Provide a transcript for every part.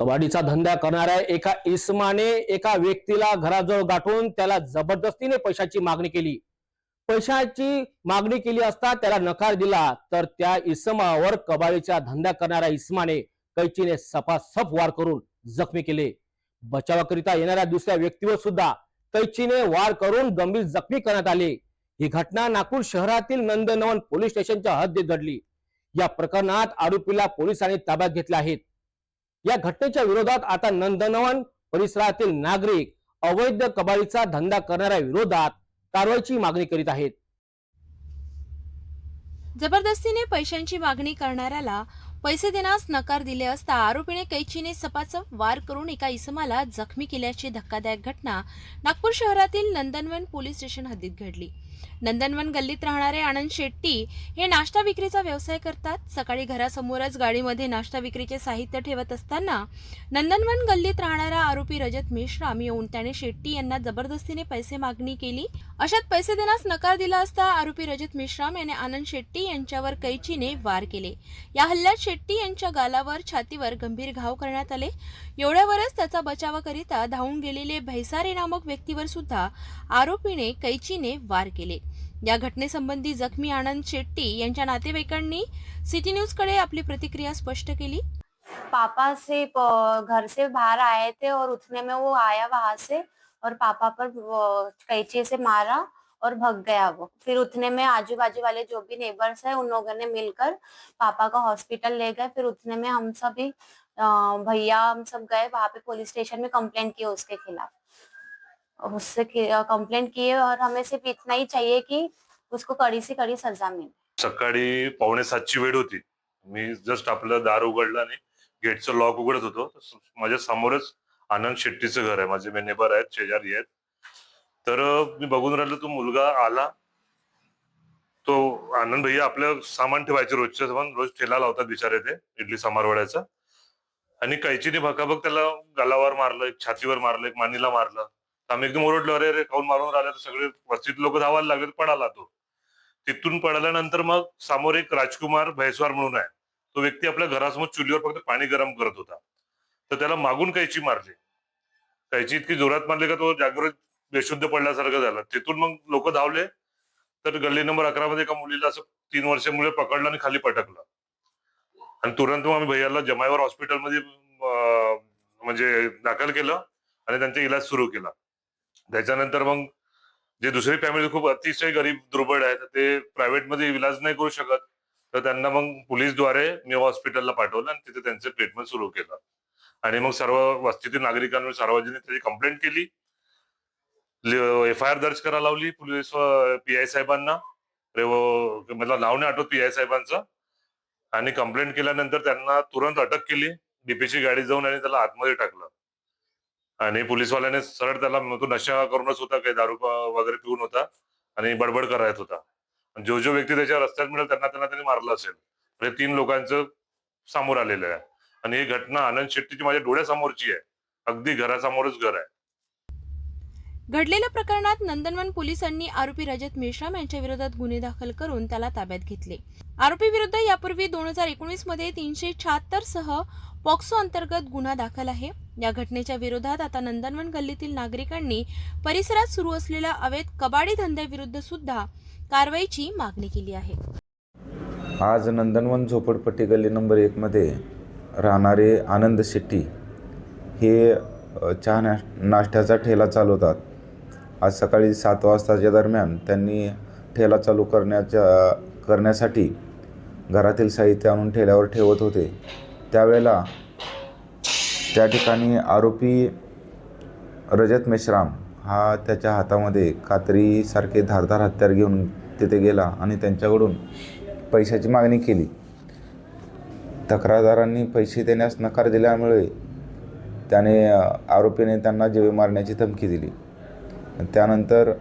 कबाडीचा धंदा करणाऱ्या एका इसमाने एका व्यक्तीला घराजवळ गाठून त्याला जबरदस्तीने पैशाची मागणी केली. पैशाची मागणी केली असता त्याला नकार दिला तर त्या इसमावर कबाडीचा धंदा करणाऱ्या इसमाने कैचीने सपासप वार करून जखमी केले. बचावाकरिता येणाऱ्या दुसऱ्या व्यक्तीवर सुद्धा कैचीने वार करून गंभीर जखमी करण्यात आले. ही घटना नागपूर शहरातील नंदनवन पोलीस स्टेशनच्या हद्दीत घडली. या प्रकरणात आरोपीला पोलिसांनी ताब्यात घेतल्या आहेत या घटनेच्या विरोधात आता नंदनवन परिसरातील नागरिक अवैध कबाडीचा धंदा करणाऱ्या विरोधात कारवाईची मागणी करीत आहेत. जबरदस्तीने पैशांची मागणी करणाऱ्याला पैसे देण्यास नकार दिले असता आरोपीने कैचीने सपाचप वार करून एका इसमाला जखमी केल्याची धक्कादायक घटना नागपूर शहरातील नंदनवन पोलीस स्टेशन हद्दीत घडली. नंदनवन गल्लीत राहणारे आनंद शेट्टी हे नाश्ता विक्रीचा व्यवसाय करतात. सकाळी घरासमोरच गाडीमध्ये नाश्ता विक्रीचे साहित्य ठेवत असताना नंदनवन गल्लीत राहणारा आरोपी रजत मेश्राम येऊन त्याने शेट्टी यांना जबरदस्तीने पैसे मागणी केली. अशात पैसे देण्यास नकार दिला असता आरोपी रजत मेश्राम याने आनंद शेट्टी यांच्यावर कैचीने वार केले. या हल्ल्यात शेट्टी यांच्या गालावर छातीवर गंभीर घाव करण्यात आले. एवढ्यावरच त्याचा बचावाकरिता धावून गेलेले भैसारे नामक व्यक्तीवर सुद्धा आरोपीने कैचीने वार केले. या घटनेसंबंधी जखमी आनंद शेट्टी यांच्या नातेवाईकांनी सिटी न्यूजकडे आपली प्रतिक्रिया स्पष्ट केली. पापा से घर से बाहर आए थे और उठने में वो आया वहां से. और पापा पर कैंची से मारा और भग गया वो। फिर उठने में आजू बाजू वाले जो भी नेबर्स है उन लोगों ने मिलकर पापा को हॉस्पिटल ले गए। फिर उठने में हम सभी अ, भैया हम सब गए वहाँ पे पुलिस स्टेशन में कंप्लेंट की उसके खिलाफ। उससे कंप्लेंट किए और हमें सिर्फ़ इतना ही चाहिए कि उसको कड़ी से कड़ी सजा मिले। सकाळी पावणे सातची वेळ होती. मी जस्ट आपलं दार उघडलं आणि गेटचं लॉक उघडत होतो. माझ्या समोरच आनंद शेट्टीचं घर आहे. माझे मेनेबर आहेत शेजारी आहेत. तर मी बघून राहिलो तो मुलगा आला. तो आनंद भैया आपलं सामान ठेवायचे रोजच्या सामान रोज ठेला लावतात बिचारे ते इडली सांबारवड्याचा. आणि कैचीने भकाभक त्याला गालावर मारलं एक छातीवर मारलं एक मानीला मारलं. तर आम्ही एकदम ओरडलो अरे अरे काऊन मारून राहिले तर सगळे वस्तीत लोक धावायला लागले पडाला तो. तिथून पडल्यानंतर मग समोर एक राजकुमार भैसवार म्हणून आहे. तो व्यक्ती आपल्या घरासमोर चुलीवर फक्त पाणी गरम करत होता. तर त्याला मागून कैची मारली. कैची इतकी जोरात मारली का तो जागृत बेशुद्ध पडल्यासारखं झालं. तिथून मग लोक धावले. तर गल्ली नंबर अकरा मध्ये एका मुलीला असं तीन वर्ष मुले पकडलं आणि खाली पटकलं. आणि तुरंत मग आम्ही भैयाला जमायवर हॉस्पिटलमध्ये म्हणजे दाखल केलं आणि त्यांचा इलाज सुरू केला. त्याच्यानंतर मग जे दुसरी फॅमिली खूप अतिशय गरीब दुर्बळ आहेत ते प्रायव्हेटमध्ये इलाज नाही करू शकत. तर त्यांना मग पोलीसद्वारे मी हॉस्पिटलला पाठवलं आणि तिथे त्यांचं ट्रीटमेंट सुरू केलं. आणि मग सर्व वस्तीतील नागरिकांनी सार्वजनिक त्याची कंप्लेंट केली. एफ आय आर दर्ज करायला लावली पोलीस पी आय साहेबांना. मला नाव नाही आठवत पी आय साहेबांचं. आणि कंप्लेंट केल्यानंतर त्यांना तुरंत अटक केली. डीपीची गाडी जाऊन आणि त्याला आतमध्ये टाकलं. आणि पोलीसवाल्याने सरळ त्याला तो नशा करूनच होता काही दारू वगैरे पिऊन होता. आणि बडबड करायत होता. आणि जो जो व्यक्ती त्याच्या रस्त्यात मिळेल त्यांना त्यांना त्यांनी मारलं असेल. म्हणजे तीन लोकांचं समोर आलेलं आहे. आणि ही घटना आनंद शेट्टीची माझ्या डोळ्यासमोरची आहे. अगदी घरासमोरच घर आहे. घडलेल्या प्रकरणात नंदनवन पोलिसांनी आरोपी रजत मेश्राम यांच्या विरोधात गुन्हे दाखल करून त्याला ताब्यात घेतले. आरोपी विरुद्ध यापूर्वी दोन हजार एकोणीसमध्ये तीनशे शहात्तर सह पॉक्सो अंतर्गत गुन्हा दाखल आहे. या घटनेच्या विरोधात आता नंदनवन गल्लीतील नागरिकांनी परिसरात सुरू असलेल्या अवैध कबाडी धंद्याविरुद्ध सुद्धा कारवाईची मागणी केली आहे. आज नंदनवन झोपडपट्टी गल्ली नंबर एकमध्ये राहणारे आनंद शेट्टी हे चहा नाश नाश्त्याचा ठेला चालवतात. आज सकाळी सात वाजताच्या दरम्यान त्यांनी ठेला चालू करण्याच्या करण्यासाठी घरातील साहित्य आणून ठेल्यावर ठेवत होते. त्यावेळेला त्या ठिकाणी आरोपी रजत मेश्राम हा त्याच्या हातामध्ये कात्रीसारखे धारदार हत्यार घेऊन तिथे गेला आणि त्यांच्याकडून पैशाची मागणी केली. तक्रारदारांनी पैसे देण्यास नकार दिल्यामुळे त्याने आरोपीने त्यांना जीवे मारण्याची धमकी दिली. त्यानंतर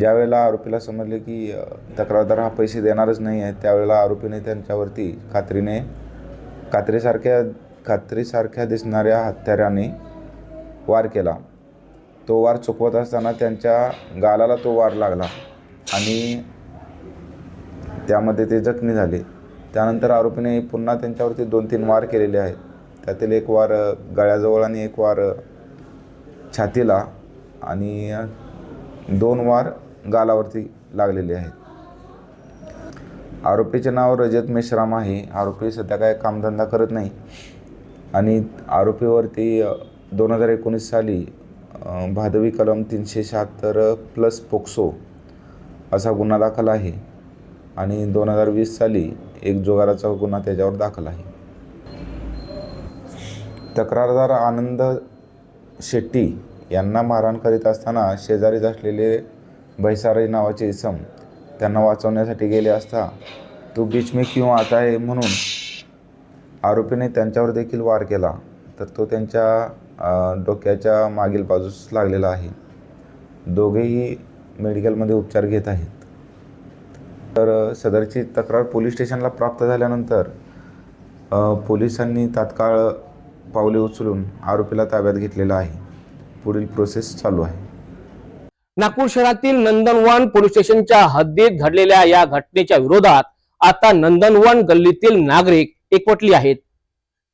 ज्यावेळेला आरोपीला समजले की तक्रारदार हा पैसे देणारच नाही आहे त्यावेळेला आरोपीने त्यांच्यावरती कात्रीने कात्रीसारख्या कात्रीसारख्या दिसणाऱ्या हत्याराने वार केला. तो वार चुकवत असताना त्यांच्या गालाला तो वार लागला आणि त्यामध्ये ते जखमी झाले. त्यानंतर आरोपीने पुन्हा त्यांच्यावरती दोन तीन वार केलेले आहेत. त्यातील एक वार गळ्याजवळ आणि एक वार छातीला आणि दोन वार गालावरती लागलेले आहेत. आरोपीचे नाव रजत मेश्राम आहे. आरोपी सध्या काय कामधंदा करत नाही. आणि आरोपीवरती दोन हजार एकोणीस साली भादवी कलम तीनशे शहात्तर प्लस पोक्सो असा गुन्हा दाखल आहे. आणि दोन हजार वीस साली एक जुगाराचा गुन्हा त्याच्यावर दाखल आहे. तक्रारदार आनंद शेट्टी यांना मारहाण करीत असताना शेजारीच असलेले भैसारे नावाचे इसम त्यांना वाचवण्यासाठी गेले असता तो बीच में क्यों आता आहे म्हणून आरोपीने त्यांच्यावर देखील वार केला तर तो त्यांच्या डोक्याच्या मागील बाजूस लागलेला आहे. दोघेही मेडिकलमध्ये उपचार घेत आहेत. तर सदरची तक्रार पोलीस स्टेशनला प्राप्त झाल्यानंतर पोलिसांनी तात्काळ पावले उचलून आरोपीला ताब्यात घेतलेला आहे. पुढील प्रोसेस चालू आहे. नागपूर शहरातील नंदनवन पोलीस स्टेशनच्या हद्दीत घडलेल्या या घटनेच्या विरोधात आता नंदनवन गल्लीतील नागरिक एकवटली आहेत.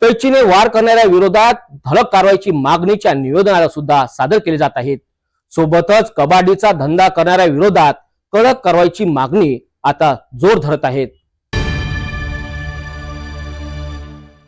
कैचीने वार करणाऱ्या विरोधात धडक कारवाईची मागणीच्या निवेदनाला सुद्धा सादर केले जात आहेत. सोबतच कबाडीचा धंदा करणाऱ्या विरोधात कडक कारवाईची मागणी आता जोर धरत आहेत.